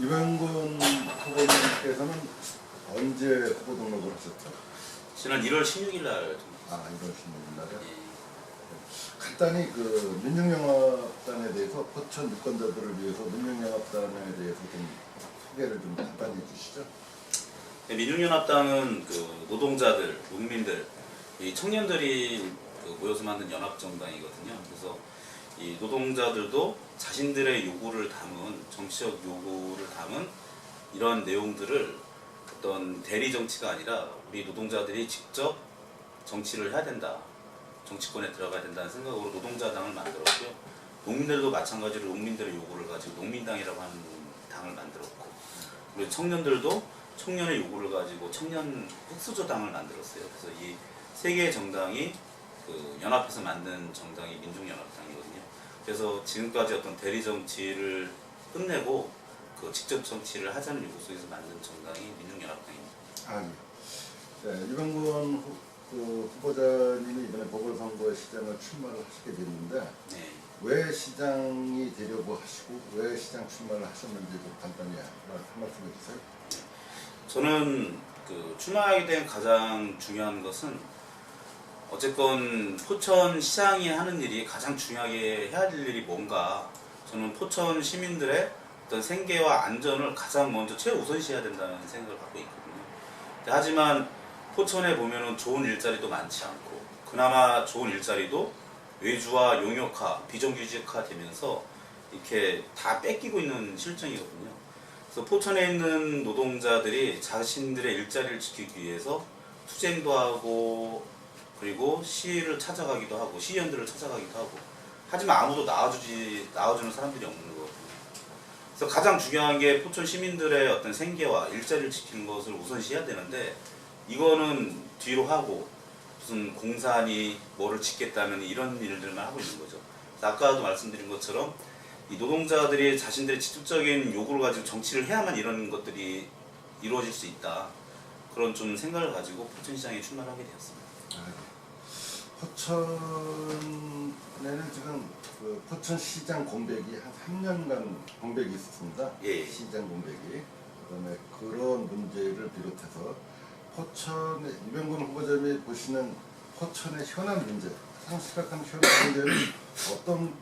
유명근 후보님께서는 언제 후보 등록을 하셨죠? 지난 1월 16일 날 아, 이런 신문 날에. 예, 간단히 그 민중영합단에 대해서 포천 유권자들을 위해서 민중영합단에 대해서 좀 소개를 좀 간단히 해주시죠. 네, 민중연합당은 그 노동자들, 농민들, 이 청년들이 그 모여서 만든 연합정당이거든요. 그래서 이 노동자들도 자신들의 요구를 담은 정치적 요구를 담은 이런 내용들을 어떤 대리 정치가 아니라 우리 노동자들이 직접 정치를 해야 된다. 정치권에 들어가야 된다는 생각으로 노동자당을 만들었고요. 농민들도 마찬가지로 농민들의 요구를 가지고 농민당이라고 하는 당을 만들었고 그리고 청년들도 청년의 요구를 가지고 청년 흑수저당을 만들었어요. 그래서 이 세 개의 정당이 그 연합해서 만든 정당이 민중연합당이거든요. 그래서 지금까지 어떤 대리 정치를 끝내고 그 직접 정치를 하자는 요구 속에서 만든 정당이 민중연합당입니다. 아, 예. 네, 유병근 후, 그 후보자님이 이번에 보궐선거에 시장을 출마를 하시게 됐는데 네. 왜 시장이 되려고 하시고 왜 시장 출마를 하셨는지 좀 간단히 한 말씀 해주세요. 저는 그 출마하게 된 가장 중요한 것은 어쨌건 포천 시장이 하는 일이 가장 중요하게 해야 될 일이 뭔가 저는 포천 시민들의 어떤 생계와 안전을 가장 먼저 최우선시해야 된다는 생각을 갖고 있거든요. 하지만 포천에 보면은 좋은 일자리도 많지 않고 그나마 좋은 일자리도 외주화 용역화 비정규직화 되면서 이렇게 다 뺏기고 있는 실정이거든요. 그래서 포천에 있는 노동자들이 자신들의 일자리를 지키기 위해서 투쟁도 하고 그리고 시위를 찾아가기도 하고 시의원들을 찾아가기도 하고 하지만 아무도 나와주지 나와주는 사람들이 없는 거거든요. 그래서 가장 중요한 게 포천 시민들의 어떤 생계와 일자리를 지키는 것을 우선시해야 되는데 이거는 뒤로 하고 무슨 공사니 뭐를 짓겠다는 이런 일들만 하고 있는 거죠. 아까도 말씀드린 것처럼 이 노동자들이 자신들의 직접적인 요구를 가지고 정치를 해야만 이런 것들이 이루어질 수 있다. 그런 좀 생각을 가지고 포천시장에 출마를 하게 되었습니다. 포천에는 지금 그 포천시장 공백이 한 3년간 공백이 있었습니다. 예. 시장 공백이. 그다음에 그런 문제를 비롯해서 포천의 유병근 후보자님이 보시는 포천의 현안 문제, 가장 심각한 현안 문제는 어떤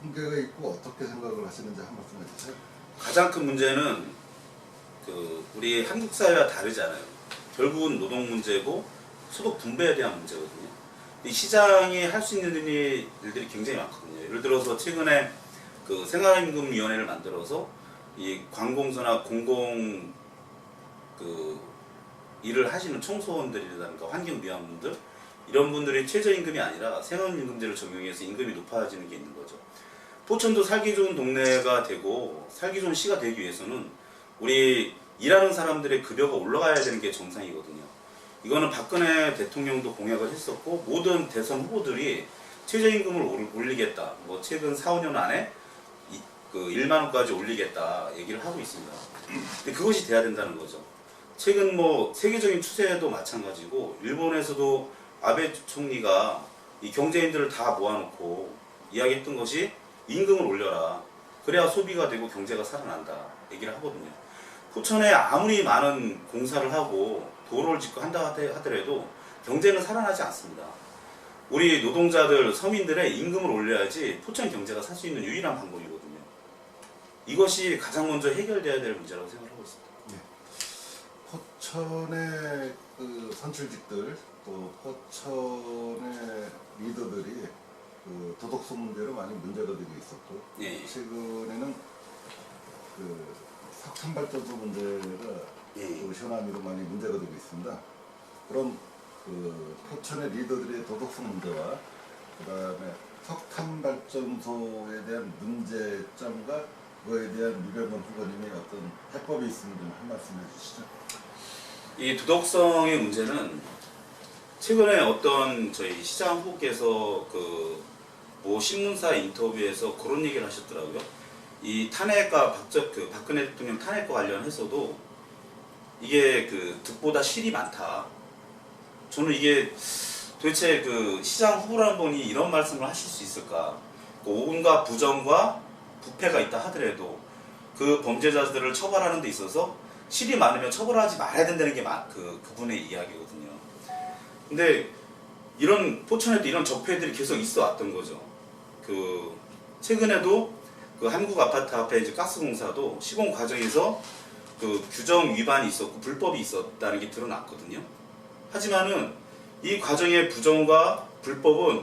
문제가 있고 어떻게 생각을 하시는지 한 말씀 해주세요. 가장 큰 문제는 그 우리 한국 사회와 다르잖아요. 결국은 노동 문제고 소득 분배에 대한 문제거든요. 이 시장이 할 수 있는 일이, 일들이 굉장히 많거든요. 예를 들어서 최근에 그 생활임금위원회를 만들어서 이 관공서나 공공 그 일을 하시는 청소원들이라든가 환경미화분들 이런 분들이 최저임금이 아니라 생활임금제를 적용해서 임금이 높아지는 게 있는 거죠. 포천도 살기 좋은 동네가 되고 살기 좋은 시가 되기 위해서는 우리 일하는 사람들의 급여가 올라가야 되는 게 정상이거든요. 이거는 박근혜 대통령도 공약을 했었고 모든 대선 후보들이 최저임금을 올- 올리겠다. 뭐 최근 4, 5년 안에 이- 그 1만 원까지 올리겠다 얘기를 하고 있습니다. 근데 그것이 돼야 된다는 거죠. 최근 뭐 세계적인 추세도 마찬가지고 일본에서도 아베 총리가 이 경제인들을 다 모아놓고 이야기했던 것이 임금을 올려라. 그래야 소비가 되고 경제가 살아난다. 얘기를 하거든요. 포천에 아무리 많은 공사를 하고 도로를 짓고 한다 하더- 하더라도 경제는 살아나지 않습니다. 우리 노동자들, 서민들의 임금을 올려야지 포천 경제가 살 수 있는 유일한 방법이거든요. 이것이 가장 먼저 해결돼야 될 문제라고 생각하고 있습니다. 포천의 그 선출직들 또 포천의 리더들이 그 도덕성 문제로 많이 문제가 되고 있었고 예. 최근에는 그 석탄 발전소 문제가 예. 그 현안으로 많이 문제가 되고 있습니다. 그런 그 포천의 리더들의 도덕성 문제와 그다음에 석탄 발전소에 대한 문제점과 그거에 대한 유병건 후보님의 어떤 해법이 있으면 좀 한 말씀 해주시죠. 이 도덕성의 문제는 최근에 어떤 저희 시장 후보께서 그 모 신문사 인터뷰에서 그런 얘기를 하셨더라고요. 이 탄핵과 박적 그 박근혜 대통령 탄핵과 관련해서도 이게 그 득보다 실이 많다. 저는 이게 도대체 그 시장 후보라는 분이 이런 말씀을 하실 수 있을까? 그 온갖 부정과 부패가 있다 하더라도 그 범죄자들을 처벌하는 데 있어서 실이 많으면 처벌하지 말아야 된다는 게 그 그분의 이야기거든요. 근데 이런 포천에도 이런 적폐들이 계속 있어 왔던 거죠. 그 최근에도 그 한국 아파트 앞에 이제 가스공사도 시공 과정에서 그 규정 위반이 있었고 불법이 있었다는 게 드러났거든요. 하지만은 이 과정의 부정과 불법은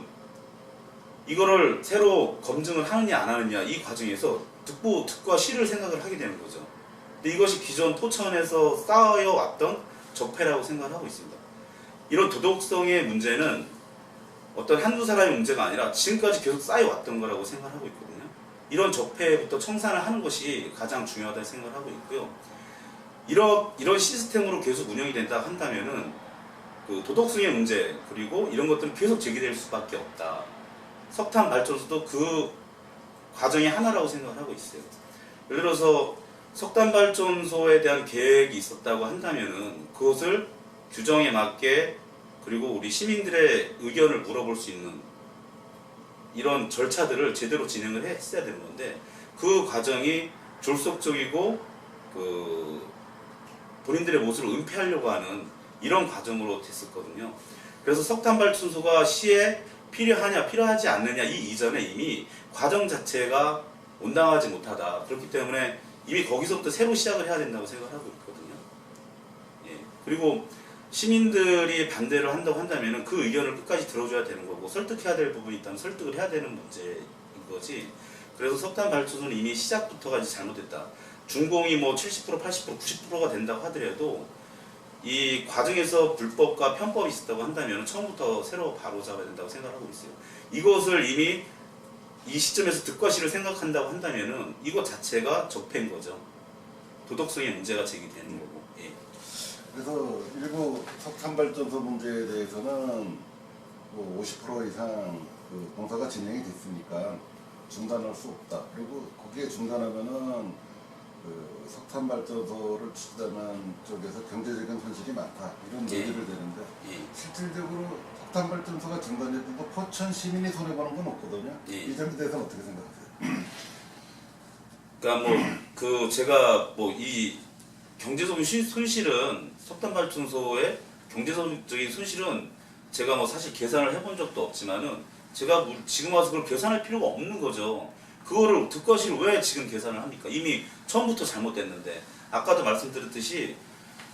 이거를 새로 검증을 하느냐 안 하느냐 이 과정에서 득보 득과 실을 생각을 하게 되는 거죠. 근데 이것이 기존 포천에서 쌓여왔던 적폐라고 생각을 하고 있습니다. 이런 도덕성의 문제는 어떤 한두 사람의 문제가 아니라 지금까지 계속 쌓여왔던 거라고 생각하고 있거든요. 이런 적폐부터 청산을 하는 것이 가장 중요하다고 생각을 하고 있고요. 이런 이런 시스템으로 계속 운영이 된다 한다면은 그 도덕성의 문제 그리고 이런 것들은 계속 제기될 수밖에 없다. 석탄 발전소도 그 과정의 하나라고 생각을 하고 있어요. 예를 들어서 석탄 발전소에 대한 계획이 있었다고 한다면은 그것을 규정에 맞게 그리고 우리 시민들의 의견을 물어볼 수 있는 이런 절차들을 제대로 진행을 했어야 되는 건데 그 과정이 졸속적이고 그 본인들의 모습을 은폐하려고 하는 이런 과정으로 됐었거든요. 그래서 석탄 발전소가 시에 필요하냐 필요하지 않느냐 이 이전에 이미 과정 자체가 온당하지 못하다. 그렇기 때문에 이미 거기서부터 새로 시작을 해야 된다고 생각하고 있거든요. 예. 그리고 시민들이 반대를 한다고 한다면 그 의견을 끝까지 들어줘야 되는 거고 설득해야 될 부분이 있다면 설득을 해야 되는 문제인 거지. 그래서 석탄 발전소는 이미 시작부터가 이제 잘못됐다. 준공이 뭐 70%, 80%, 90%가 된다고 하더라도 이 과정에서 불법과 편법이 있었다고 한다면 처음부터 새로 바로 잡아야 된다고 생각하고 있어요. 이것을 이미 이 시점에서 득과 실을 생각한다고 한다면은 이것 자체가 적폐인 거죠. 도덕성의 문제가 제기되는 거고. 예. 그래서 일부 석탄발전소 문제에 대해서는 뭐 50% 이상 그 공사가 진행이 됐으니까 중단할 수 없다. 그리고 거기에 중단하면은 그 석탄 발전소를 추진하는 쪽에서 경제적인 손실이 많다. 이런 예. 얘기를 되는데 예. 실질적으로 석탄 발전소가 중단돼도 포천 시민이 손해 보는 건 없거든요. 예. 이 점에 대해서는 어떻게 생각하세요? 그러니까 뭐 그 제가 뭐 이 경제적인 시- 손실 은 석탄 발전소의 경제적인 손실은 제가 뭐 사실 계산을 해본 적도 없지만은 제가 뭐 지금 와서 그걸 계산할 필요가 없는 거죠. 그거를 득과실을 왜 지금 계산을 합니까? 이미 처음부터 잘못됐는데 아까도 말씀드렸듯이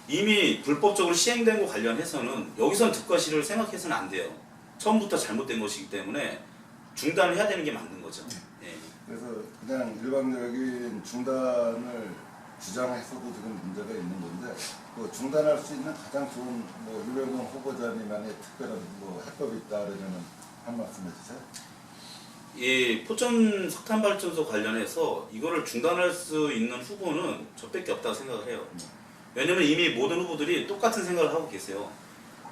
이미 불법적으로 시행된 거 관련해서는 여기선 득과실을 생각해서는 안 돼요. 처음부터 잘못된 것이기 때문에 중단을 해야 되는 게 맞는 거죠. 예. 그래서 그냥 일방적인 중단을 주장했어도 지금 문제가 있는 건데 그 중단할 수 있는 가장 좋은 뭐 유병훈 후보자님만의 특별한 뭐 해법이 있다 그러면 한 말씀 해주세요. 이 포천 석탄 발전소 관련해서 이거를 중단할 수 있는 후보는 저밖에 없다고 생각을 해요. 왜냐면 이미 모든 후보들이 똑같은 생각을 하고 계세요.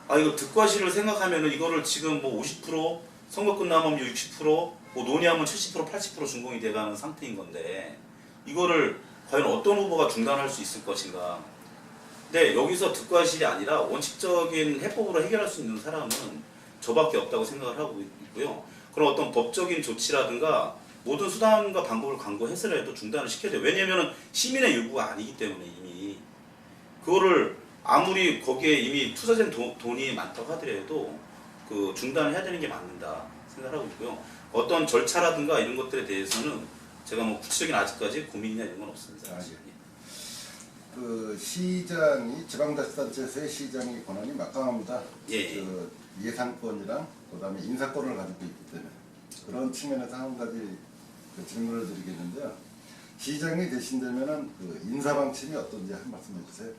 아 이거 득과실을 생각하면은 이거를 지금 뭐 50% 선거 끝나면 60%뭐 논의하면 70% 80% 준공이 돼가는 상태인 건데 이거를 과연 어떤 후보가 중단할 수 있을 것인가? 근데 여기서 득과실이 아니라 원칙적인 해법으로 해결할 수 있는 사람은 저밖에 없다고 생각을 하고 있고요. 그런 어떤 법적인 조치라든가 모든 수단과 방법을 강구해서라도 중단을 시켜야 돼요. 왜냐면은 시민의 요구가 아니기 때문에 이미 그거를 아무리 거기에 이미 투자된 도- 돈이 많다고 하더라도 그 중단을 해야 되는 게 맞는다 생각하고 있고요. 어떤 절차라든가 이런 것들에 대해서는 제가 뭐 구체적인 아직까지 고민이나 이런 건 없습니다. 아, 예. 그 시장이 지방자치단체에서의 시장의 권한이 막강합니다. 예, 예. 그 예산권이랑 그다음에 인사권을 가지고 있기 때문에 그런 측면에서 한 가지 그 질문을 드리겠는데요. 시장이 되신다면은 그 인사 방침이 어떤지 한 말씀 해주세요.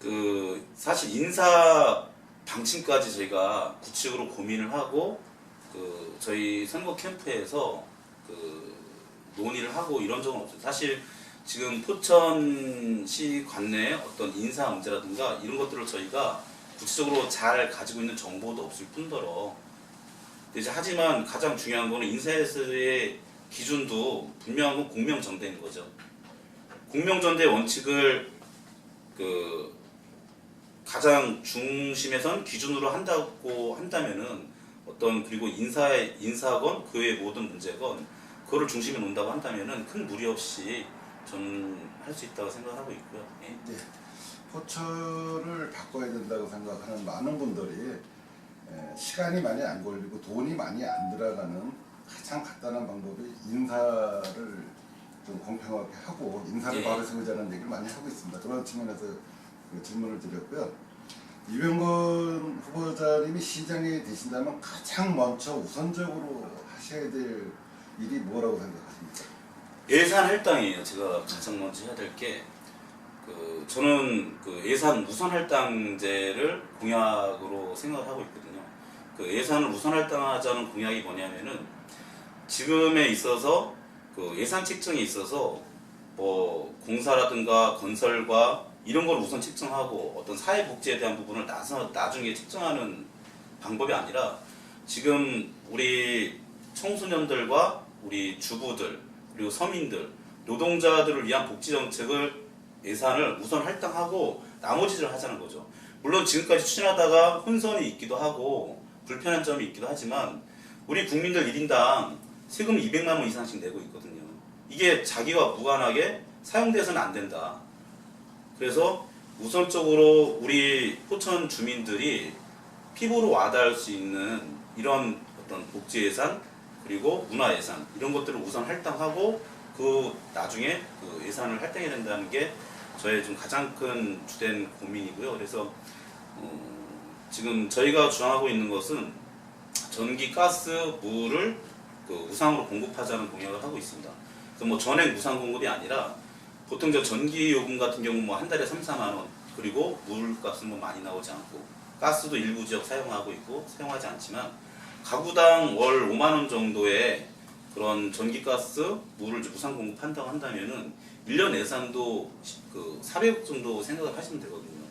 그 사실 인사 방침까지 저희가 구체적으로 고민을 하고 그 저희 선거 캠프에서 그 논의를 하고 이런 적은 없어요. 사실 지금 포천시 관내 어떤 인사 문제라든가 이런 것들을 저희가 구체적으로 잘 가지고 있는 정보도 없을 뿐더러 이제 하지만 가장 중요한 거는 인사에서의 기준도 분명한 건 공명정대인 거죠. 공명정대 원칙을 그 가장 중심에선 기준으로 한다고 한다면은 어떤 그리고 인사의 인사건 그 외의 모든 문제건 그거를 중심에 놓는다고 한다면은 큰 무리 없이 저는 할 수 있다고 생각하고 있고요. 예. 예, 포천을 바꿔야 된다고 생각하는 많은 분들이 에, 시간이 많이 안 걸리고 돈이 많이 안 들어가는 가장 간단한 방법이 인사를 좀 공평하게 하고 인사를 예. 바로 세우자는 얘기를 많이 하고 있습니다. 그런 측면에서 그 질문을 드렸고요. 이병건 후보자님이 시장이 되신다면 가장 먼저 우선적으로 하셔야 될 일이 뭐라고 생각하십니까? 예산 할당이에요. 제가 가장 먼저 해야 될 게 그 저는 그 예산 우선 할당제를 공약으로 생각을 하고 있거든요. 그 예산을 우선 할당하자는 공약이 뭐냐면은 지금에 있어서 그 예산 책정에 있어서 뭐 공사라든가 건설과 이런 걸 우선 책정하고 어떤 사회복지에 대한 부분을 나서 나중에 책정하는 방법이 아니라 지금 우리 청소년들과 우리 주부들 그리고 서민들 노동자들을 위한 복지 정책을 예산을 우선 할당하고 나머지를 하자는 거죠. 물론 지금까지 추진하다가 혼선이 있기도 하고 불편한 점이 있기도 하지만 우리 국민들 1인당 세금 200만 원 이상씩 내고 있거든요. 이게 자기와 무관하게 사용돼서는 안 된다. 그래서 우선적으로 우리 포천 주민들이 피부로 와닿을 수 있는 이런 어떤 복지 예산 그리고 문화 예산 이런 것들을 우선 할당하고 그 나중에 그 예산을 할당해야 된다는 게 저의 좀 가장 큰 주된 고민이고요. 그래서 어, 지금 저희가 주장하고 있는 것은 전기, 가스, 물을 그 우상으로 공급하자는 공약을 하고 있습니다. 그래서 뭐 전액 무상 공급이 아니라 보통 저 전기 요금 같은 경우 뭐 한 달에 3, 4만 원 그리고 물값은 뭐 많이 나오지 않고 가스도 일부 지역 사용하고 있고 사용하지 않지만 가구당 월 5만 원 정도의 그런 전기가스 물을 무상 공급한다고 한다면은 1년 예산도 그 400억 정도 생각을 하시면 되거든요.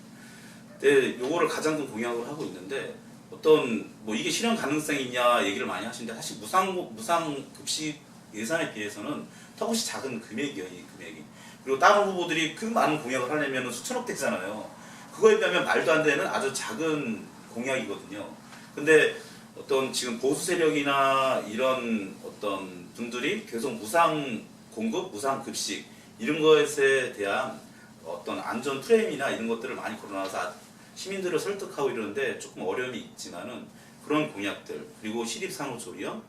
근데 요거를 가장 큰 공약을 하고 있는데 어떤 뭐 이게 실현 가능성이 있냐 얘기를 많이 하시는데 사실 무상 무상 급식 예산에 비해서는 턱없이 작은 금액이에요, 이 금액이. 그리고 다른 후보들이 그 많은 공약을 하려면 수천억 되잖아요. 그거에 비하면 말도 안 되는 아주 작은 공약이거든요. 근데 어떤 지금 보수 세력이나 이런 어떤 분들이 계속 무상 공급, 무상 급식 이런 것에 대한 어떤 안전 프레임이나 이런 것들을 많이 걸어놔서 시민들을 설득하고 이러는데 조금 어려움이 있지만은 그런 공약들 그리고 시립산후조리원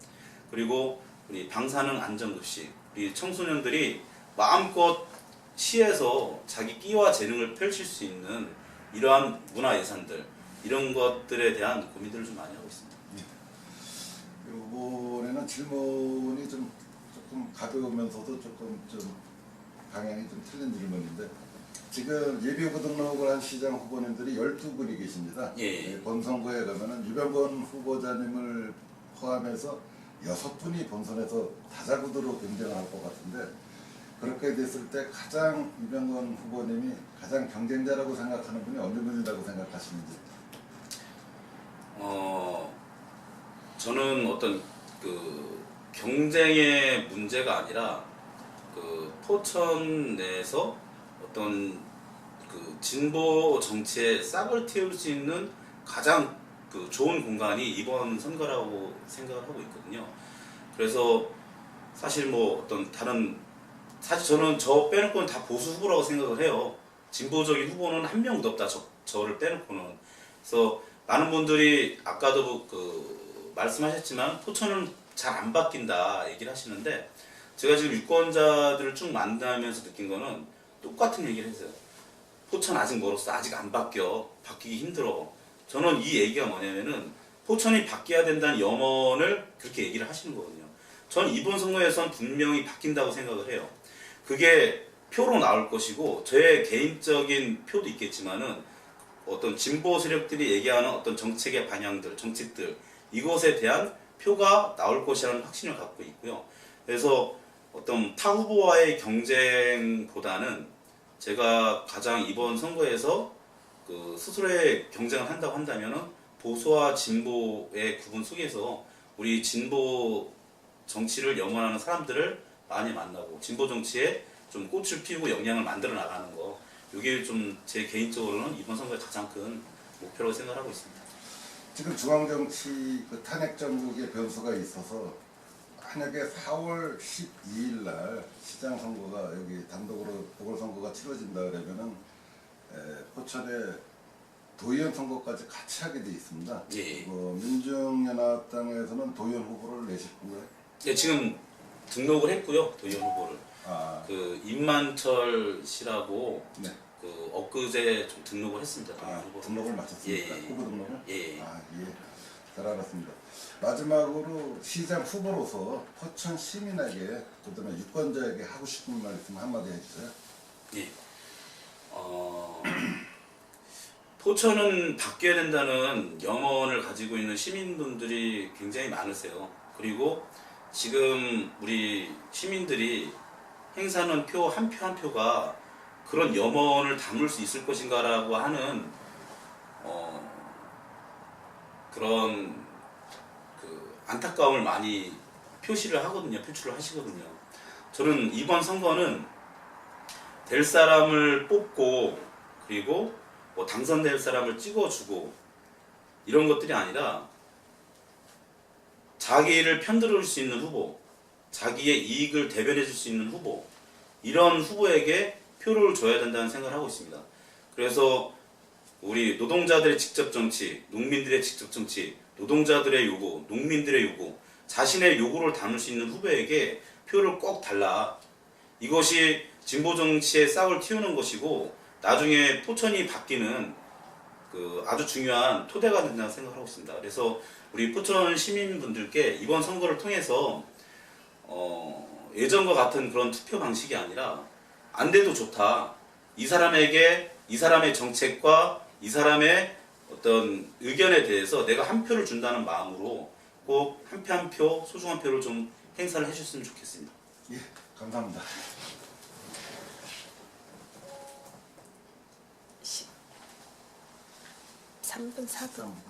그리고 우리 방사능 안전급식 우리 청소년들이 마음껏 시에서 자기 끼와 재능을 펼칠 수 있는 이러한 문화 예산들 이런 것들에 대한 고민들을 좀 많이 하고 있습니다. 이번에는 질문이 좀 조금 가벼우면서도 조금 좀 방향이 좀 틀린 질문인데 지금 예비후보 등록을 한 시장 후보님들이 12분이 계십니다. 예, 예. 네, 본선거에 가면은 유병건 후보자님을 포함해서 6분이 본선에서 다자구도로 경쟁을 할것 같은데 그렇게 됐을 때 가장 유병건 후보님이 가장 경쟁자라고 생각하는 분이 어느 분이라고 생각하시는지 어 저는 어떤 그 경쟁의 문제가 아니라 그 포천 내에서 어떤 그 진보 정치에 싹을 틔울 수 있는 가장 그 좋은 공간이 이번 선거라고 생각을 하고 있거든요. 그래서 사실 뭐 어떤 다른 사실 저는 저 빼놓고는 다 보수 후보라고 생각을 해요. 진보적인 후보는 한 명도 없다. 저, 저를 빼놓고는. 그래서 많은 분들이 아까도 그 말씀하셨지만 포천은 잘 안 바뀐다 얘기를 하시는데 제가 지금 유권자들을 쭉 만나면서 느낀 거는 똑같은 얘기를 했어요. 포천 아직 멀었어. 아직 안 바뀌어. 바뀌기 힘들어. 저는 이 얘기가 뭐냐면은 포천이 바뀌어야 된다는 염원을 그렇게 얘기를 하시는 거거든요. 전 이번 선거에선 분명히 바뀐다고 생각을 해요. 그게 표로 나올 것이고 저의 개인적인 표도 있겠지만은 어떤 진보 세력들이 얘기하는 어떤 정책의 방향들, 정책들 이것에 대한 표가 나올 것이라는 확신을 갖고 있고요. 그래서 어떤 타 후보와의 경쟁보다는 제가 가장 이번 선거에서 그 스스로의 경쟁을 한다고 한다면은 보수와 진보의 구분 속에서 우리 진보 정치를 영원하는 사람들을 많이 만나고 진보 정치에 좀 꽃을 피우고 영향을 만들어 나가는 거 이게 좀 제 개인적으로는 이번 선거의 가장 큰 목표라고 생각하고 있습니다. 지금 중앙정치 그 탄핵 정국의 변수가 있어서 만약에 4월 12일 날 시장 선거가 여기 단독으로 보궐선거가 치러진다 그러면은 에, 포천에 도의원 선거까지 같이 하게 돼 있습니다. 예. 어, 민중연합당에서는 도의원 후보를 내실 건가요? 네, 지금 등록을 했고요. 도의원 후보를. 아, 그 임만철 씨라고 네. 그 엊그제 좀 등록을 했습니다. 아, 후보로. 등록을 마쳤습니까? 예, 예. 후보 등록을? 예. 아, 예. 잘 알았습니다. 마지막으로 시장 후보로서 포천 시민에게 그다음에 유권자에게 하고 싶은 말씀 한마디 해주세요. 예. 어, 포천은 바뀌어야 된다는 염원을 가지고 있는 시민분들이 굉장히 많으세요. 그리고 지금 우리 시민들이 행사하는 표 한 표 한 표가 그런 염원을 담을 수 있을 것인가라고 하는 어, 그런 그 안타까움을 많이 표시를 하거든요. 표출을 하시거든요. 저는 이번 선거는 될 사람을 뽑고 그리고 뭐 당선될 사람을 찍어주고 이런 것들이 아니라 자기를 편들을 수 있는 후보, 자기의 이익을 대변해 줄 수 있는 후보 이런 후보에게 표를 줘야 된다는 생각을 하고 있습니다. 그래서 우리 노동자들의 직접 정치, 농민들의 직접 정치, 노동자들의 요구, 농민들의 요구, 자신의 요구를 담을 수 있는 후보에게 표를 꼭 달라. 이것이 진보 정치의 싹을 틔우는 것이고 나중에 포천이 바뀌는 그 아주 중요한 토대가 된다고 생각하고 있습니다. 그래서 우리 포천 시민분들께 이번 선거를 통해서 어, 예전과 같은 그런 투표 방식이 아니라 안 돼도 좋다. 이 사람에게 이 사람의 정책과 이 사람의 어떤 의견에 대해서 내가 한 표를 준다는 마음으로 꼭 한 표 한 표 소중한 표를 좀 행사를 해주셨으면 좋겠습니다. 예, 감사합니다. 3분 4분 좀